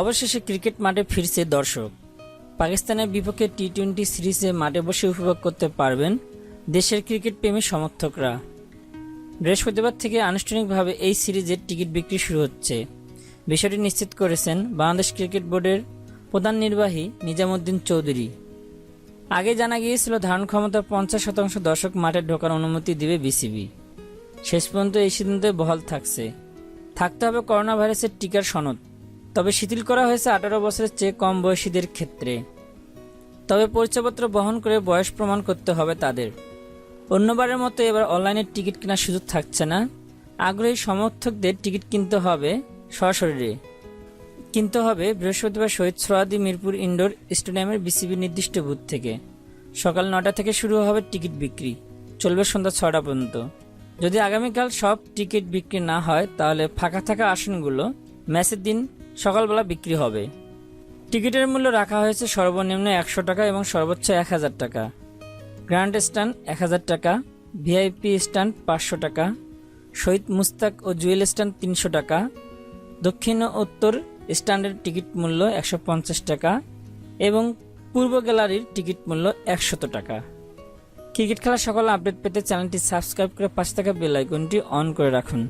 অবশেষে ক্রিকেট মাঠে ফিরছে দর্শক। পাকিস্তানের বিপক্ষে টি টোয়েন্টি সিরিজে মাঠে বসে উপভোগ করতে পারবেন দেশের ক্রিকেট প্রেমী সমর্থকরা। বৃহস্পতিবার থেকে আনুষ্ঠানিকভাবে এই সিরিজের টিকিট বিক্রি শুরু হচ্ছে। বিষয়টি নিশ্চিত করেছেন বাংলাদেশ ক্রিকেট বোর্ডের প্রধান নির্বাহী নিজামুদ্দিন চৌধুরী। আগে জানা গিয়েছিল, ধারণ ক্ষমতার পঞ্চাশ শতাংশ দর্শক মাঠে ঢোকার অনুমতি দিবে বিসিবি। শেষ পর্যন্ত এই সিদ্ধান্তে বহাল থাকছে। থাকতে হবে করোনা ভাইরাসের টিকার সনদ। তবে শিথিল করা হয়েছে আঠারো বছরের চেয়ে কম বয়সীদের ক্ষেত্রে। তবে পরিচয়পত্র বহন করে বয়স প্রমাণ করতে হবে তাদের। অন্যবারের মতো এবার অনলাইনে টিকিট কেনার সুযোগ থাকছে না। আগ্রহী সমর্থকদের টিকিট কিনতে হবে সরাসরি কিনতে হবে বৃহস্পতিবার শহীদ সোহাদি মিরপুর ইনডোর স্টেডিয়ামের বিসিবি নির্দিষ্ট বুথ থেকে। সকাল নটা থেকে শুরু হবে টিকিট বিক্রি। চলবে সন্ধ্যা ছটা পর্যন্ত। যদি আগামীকাল সব টিকিট বিক্রি না হয়, তাহলে ফাঁকা থাকা আসনগুলো ম্যাচের দিন সকালবেলা বিক্রি হবে। টিকিটের মূল্য রাখা হয়েছে সর্বনিম্ন একশো টাকা এবং সর্বোচ্চ এক হাজার টাকা। গ্র্যান্ড স্ট্যান্ড এক হাজার টাকা, ভিআইপি স্ট্যান্ড পাঁচশো টাকা, শহীদ মুস্তাক ও জুয়েল স্ট্যান্ড তিনশো টাকা, দক্ষিণ ও উত্তর স্ট্যান্ডের টিকিট মূল্য একশো পঞ্চাশ টাকা এবং পূর্ব গ্যালারির টিকিট মূল্য একশত টাকা। ক্রিকেট খেলার সকল আপডেট পেতে চ্যানেলটি সাবস্ক্রাইব করে পাশে থাকা বেল আইকনটি অন করে রাখুন।